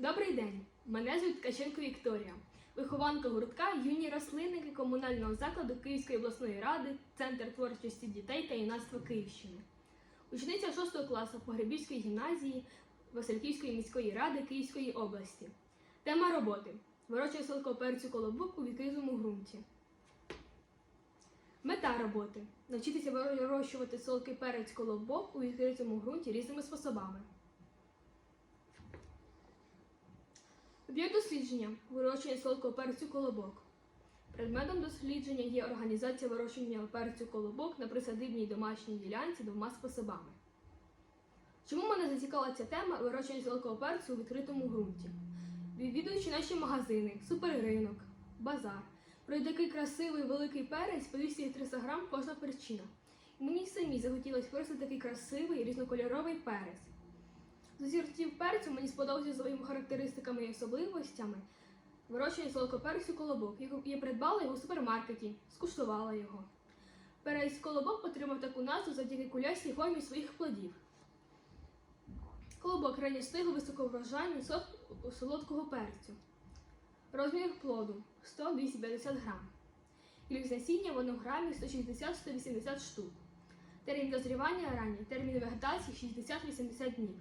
Добрий день! Мене звуть Ткаченко Вікторія, вихованка гуртка юні рослинники комунального закладу Київської обласної ради, Центр творчості дітей та юнацтва Київщини. Учениця 6 класу Погребівської гімназії Васильківської міської ради Київської області. Тема роботи вирощує солодкого перцю колобок у відкритому ґрунті. Мета роботи навчитися вирощувати солодкий перець колобок у відкритому ґрунті різними способами. Об'єкт дослідження вирощування солодкого перцю колобок. Предметом дослідження є організація вирощування перцю колобок на присадибній домашній ділянці двома способами. Чому мене зацікавила ця тема вирощування солодкого перцю у відкритому ґрунті? Відвідуючи наші магазини, суперринок, базар, про такий красивий великий перець по 200-300 грам кожна перчина. І мені самі захотілося виростити такий красивий різнокольоровий перець. З сортів перцю мені сподобався своїми характеристиками і особливостями вирощування солодкого перцю колобок. Я придбала його в супермаркеті, скуштувала його. Перець колобок отримав таку назву завдяки кулястій формі своїх плодів. Колобок ранньо стиглий високоврожайний сорт солодкого перцю. Розмір плоду 100-250 грам. Кількість насіння в 1 грамі 160-180 штук. Термін дозрівання ранній, термін вегетації 60-80 днів.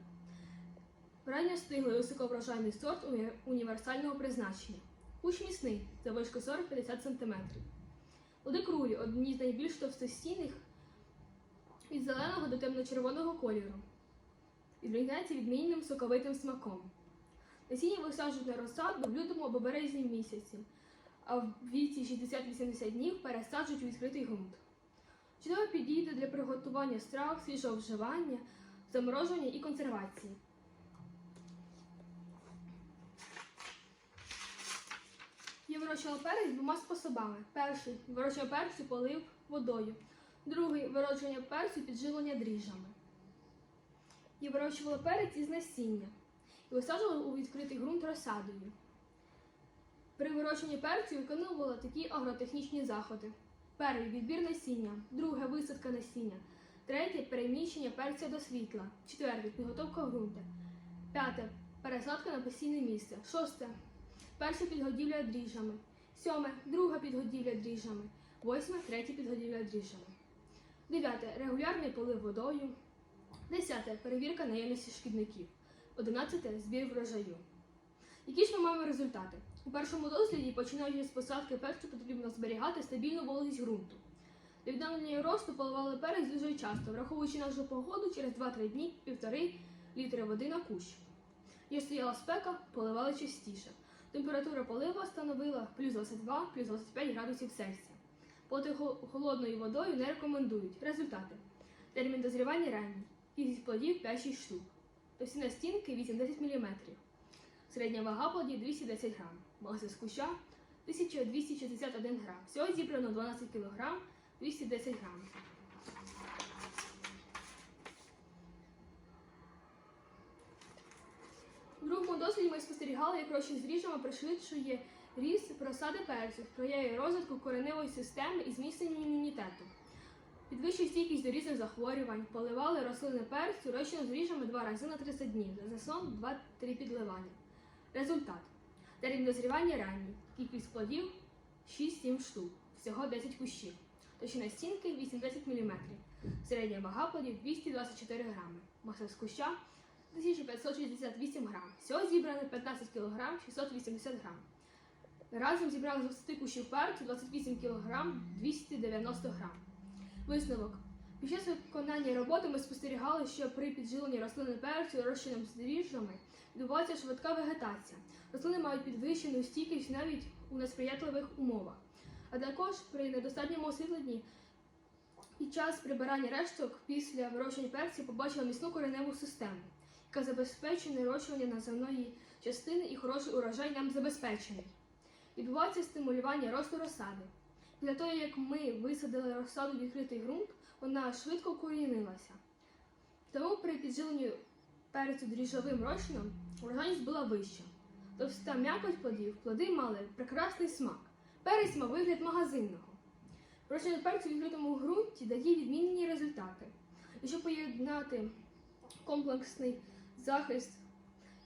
Ранньостиглий високоврожайний сорт універсального призначення. Кущ міцний, завишки 40-50 см. Плоди круглі, одні з найбільш товстостійних від зеленого до темно-червоного кольору. Відрізняється відмінним соковитим смаком. Насіння висаджують на розсаду в лютому або березні місяці, а в віці 60-80 днів пересаджують у відкритий ґрунт. Чудово підійде для приготування страв, свіжого вживання, заморожування і консервації. Вирощувала перець двома способами. Перший вирощування перцю полив водою. Другий вирощування перцю підживлення дріжджами. Я вирощувала перець із насіння і висаджувала у відкритий ґрунт розсадою. При вирощуванні перцю виконувала такі агротехнічні заходи: перший відбір насіння, друге висадка насіння, третє переміщення перця до світла, четверте підготовка ґрунту, п'яте пересадка на постійне місце, шосте перша підгодівля дріжджами, сьоме друга підгодівля дріжджами, восьме третя підгодівля дріжджами, дев'яте регулярний полив водою, десяте перевірка наявності шкідників, одинадцяте збір врожаю. Які ж ми маємо результати? У першому досліді, починаючи з посадки перцю, потрібно зберігати стабільну вологість ґрунту. Для відновлення росту поливали перець дуже часто, враховуючи нашу погоду через 2-3 дні півтори літри води на кущ. Якщо стояла спека, поливали частіше. Температура полива становила плюс 22, плюс 25 градусів Цельсія. Полити хо- холодною водою не рекомендують. Результати. Термін дозрівання ранній. Кількість плодів 5-6 штук. Товщина стінки 8-10 мм. Середня вага плодів 210 грам. Маса з куща 1261 грам. Всього зібрано 12 кг 210 грам. У досліді ми спостерігали, як розчин з ріжами пришвидшує ріст розсади перцю, сприяє розвитку кореневої системи і зміцненню імунітету. Підвищує стійкість до різних захворювань, поливали рослини перцю розчином з ріжами два рази на 30 днів, за сон 2-3 підливання. Результат. Термін дозрівання ранній, кількість плодів 6-7 штук, всього 10 кущів. Товщина стінки 8-10 мм. Середня вага плодів 224 грами. Маса з куща 1568 грам. Всього зібрано 15 кг 680 грам. Разом зібрали з 20 кущів перцю 28 кг 290 грам. Висновок. Під час виконання роботи ми спостерігали, що при підживленні рослини перцю розчином з дріжджами відбувається швидка вегетація. Рослини мають підвищену стійкість навіть у несприятливих умовах. А також при недостатньому освітленні під час прибирання решток після вирощування перцю побачила міцну кореневу систему, яка забезпечує нарощування наземної частини і хороший урожай нам забезпечений. Відбувається стимулювання росту розсади. Після того, як ми висадили розсаду в відкритий ґрунт, вона швидко укорінилася. Тому при підживленні перцю дріжджовим розчином урожайність була вища. Товста м'якоть плодів, плоди мали прекрасний смак. Перець мав вигляд магазинного. Вирощення перцю в відкритому ґрунті дає відмінні результати. Якщо поєднати комплексний захист